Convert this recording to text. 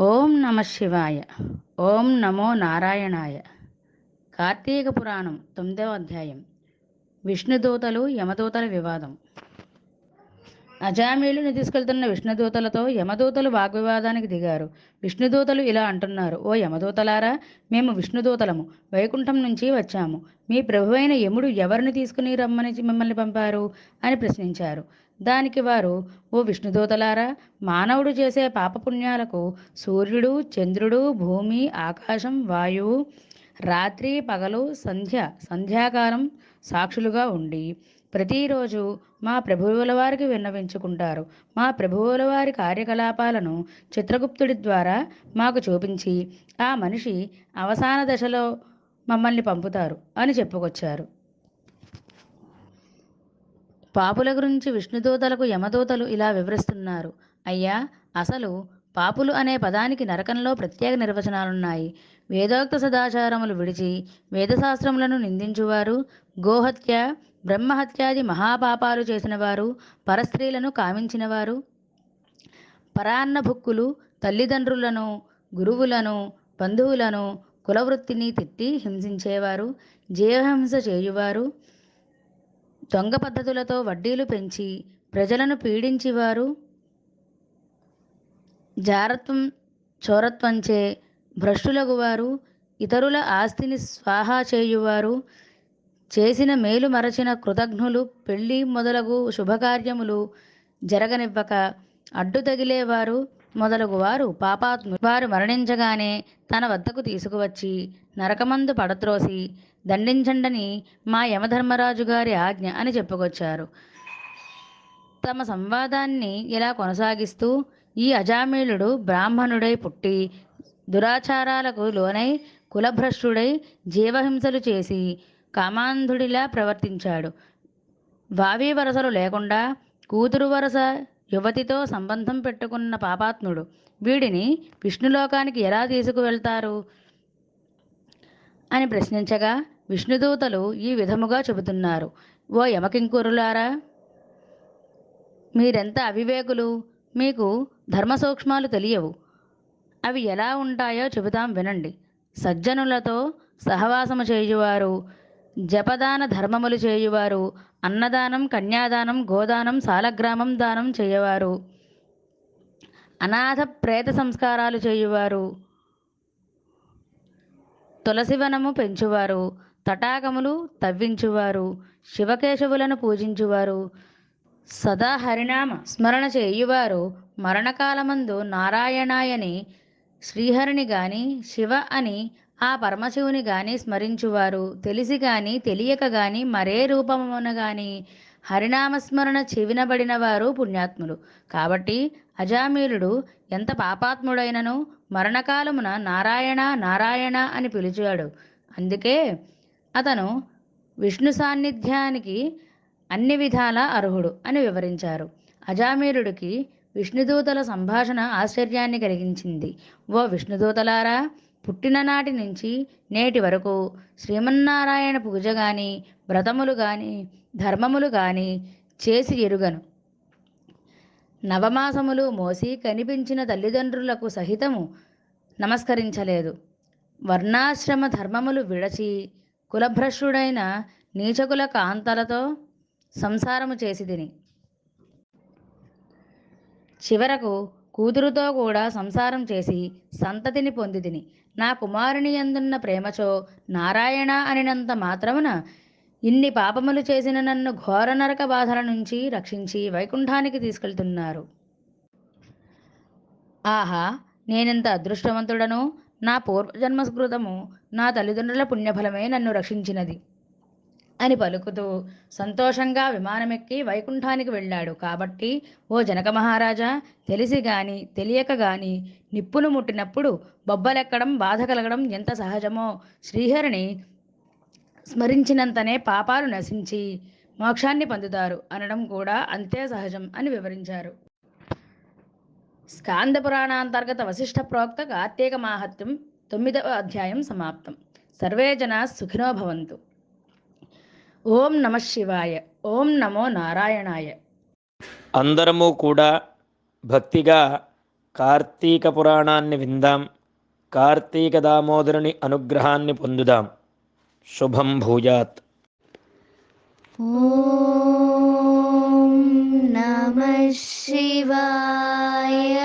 ఓం నమ శివాయ. ఓం నమో నారాయణాయ. కార్తీక పురాణం తొమ్మిదవ అధ్యాయం. విష్ణుదూతలు యమదూతల వివాదం. అజామీయులను తీసుకెళ్తున్న విష్ణుదూతలతో యమదూతలు వాగ్వివాదానికి దిగారు. విష్ణుదూతలు ఇలా అంటున్నారు ఓ యమదూతలారా మేము విష్ణుదూతలము. వైకుంఠం నుంచి వచ్చాము. మీ ప్రభువైన యముడు ఎవరిని తీసుకుని రమ్మని మిమ్మల్ని పంపారు? అని ప్రశ్నించారు. దానికి వారు ఓ విష్ణుదూతలారా మానవుడు చేసే పాపపుణ్యాలకు సూర్యుడు చంద్రుడు భూమి ఆకాశం వాయువు రాత్రి పగలు సంధ్య సంధ్యాకాలం సాక్షులుగా ఉండి ప్రతిరోజు మా ప్రభువుల వారికి విన్నవించుకుంటారు. మా ప్రభువుల వారి కార్యకలాపాలను చిత్రగుప్తుడి ద్వారా మాకు చూపించి ఆ మనిషి అవసాన దశలో మమ్మల్ని పంపుతారు అని చెప్పుకొచ్చారు. పాపుల గురించి విష్ణుదూతలకు యమదూతలు ఇలా వివరిస్తున్నారు. అయ్యా అసలు పాపులు అనే పదానికి నరకంలో ప్రత్యేక నిర్వచనాలున్నాయి. వేదోక్త సదాచారములు విడిచి వేదశాస్త్రములను నిందించువారు గోహత్య బ్రహ్మహత్యాది మహాపాపాలు చేసినవారు పరస్త్రీలను కామించినవారు పరాన్నభుక్కులు తల్లిదండ్రులను గురువులను బంధువులను కులవృత్తిని తిట్టి హింసించేవారు జీవహింస చేయువారు దొంగ పద్ధతులతో వడ్డీలు పెంచి ప్రజలను పీడించేవారు జారత్వం చోరత్వంచే భ్రష్టులగువారు ఇతరుల ఆస్తిని స్వాహా చేయువారు చేసిన మేలు మరచిన కృతజ్ఞులు పెళ్ళి మొదలగు శుభకార్యములు జరగనివ్వక అడ్డు తగిలేవారు మొదలగు వారు పాపాత్ము వారు మరణించగానే తన వద్దకు తీసుకువచ్చి నరకమందు పడత్రోసి దండించండని మా యమధర్మరాజు గారి ఆజ్ఞ అని చెప్పుకొచ్చారు. తమ సంవాదాన్ని ఇలా కొనసాగిస్తూ ఈ అజామీలుడు బ్రాహ్మణుడై పుట్టి దురాచారాలకు లోనై కులభ్రష్టుడై జీవహింసలు చేసి కామాంధుడిలా ప్రవర్తించాడు. వావి వరసలు లేకుండా కూతురు వరస యువతితో సంబంధం పెట్టుకున్న పాపాత్ముడు. వీడిని విష్ణులోకానికి ఎలా తీసుకువెళ్తారు? అని ప్రశ్నించగా విష్ణుదూతలు ఈ విధముగా చెబుతున్నారు. ఓ యమకింకురులారా మీరెంత అవివేకులు? మీకు ధర్మ సూక్ష్మాలు తెలియవు. అవి ఎలా ఉంటాయో చెబుతాం వినండి. సజ్జనులతో సహవాసము చేయువారు జపదాన ధర్మములు చేయువారు అన్నదానం కన్యాదానం గోదానం సాలగ్రామం దానం చేయవారు. అనాథ ప్రేత సంస్కారాలు చేయువారు. తులసివనము పెంచువారు. తటాకములు తవ్వించువారు. శివకేశవులను పూజించువారు. సదా హరినామ స్మరణ చేయువారు మరణకాలమందు నారాయణాయని శ్రీహరిని గాని శివ అని ఆ పరమశివుని గాని స్మరించువారు. తెలిసి గాని తెలియక గాని మరే రూపమున గాని హరినామస్మరణ చెవినబడిన వారు పుణ్యాత్ములు. కాబట్టి అజామీలుడు ఎంత పాపాత్ముడైనను మరణకాలమున నారాయణ నారాయణ అని పిలిచాడు. అందుకే అతను విష్ణు సాన్నిధ్యానికి అన్ని విధాల అర్హుడు అని వివరించారు. అజామీరుడికి విష్ణుదూతల సంభాషణ ఆశ్చర్యాన్ని కలిగించింది. ఓ విష్ణుదూతలారా పుట్టిననాటి నుంచి నేటి వరకు శ్రీమన్నారాయణ పూజ గాని వ్రతములు గాని ధర్మములు గాని చేసి ఎరుగను. నవమాసములు మోసి కనిపించిన తల్లిదండ్రులకు సహితము నమస్కరించలేదు. వర్ణాశ్రమ ధర్మములు విడచి కులభ్రష్యుడైన నీచకుల కాంతలతో సంసారము చేసి తిని చివరకు కూతురుతో కూడా సంసారం చేసి సంతతిని పొందితిని. నా కుమారుని ఎందున్న ప్రేమచో నారాయణ అనినంత మాత్రమున ఇన్ని పాపములు చేసిన నన్ను ఘోర నరక బాధల నుంచి రక్షించి వైకుంఠానికి తీసుకెళ్తున్నారు. ఆహా నేనెంత అదృష్టవంతుడను? నా పూర్వజన్మ స్మృతము నా తల్లిదండ్రుల పుణ్యఫలమే నన్ను రక్షించినది. అని పలుకుతూ సంతోషంగా విమానమెక్కి వైకుంఠానికి వెళ్ళాడు. కాబట్టి ఓ జనక మహారాజా తెలిసి గాని తెలియక గాని నిప్పులు ముట్టినప్పుడు బొబ్బలెక్కడం బాధ కలగడం ఎంత సహజమో శ్రీహరిని స్మరించినంతనే పాపాలు నశించి మోక్షాన్ని పొందుతారు అనడం కూడా అంతే సహజం అని వివరించారు. స్కాంద పురాణాంతర్గత వశిష్ఠ ప్రోక్త కార్తీక మాహత్యం తొమ్మిదవ అధ్యాయం సమాప్తం. సర్వే జనా సుఖినో భవంతు. ఓం నమ శివాయ. ఓం నమో నారాయణాయ. అందరము కూడా భక్తిగా కార్తీక పురాణాన్ని విందాం. కార్తీక దామోదరుని అనుగ్రహాన్ని పొందుదాం. శుభం భూయాత్. నమ శివాయ.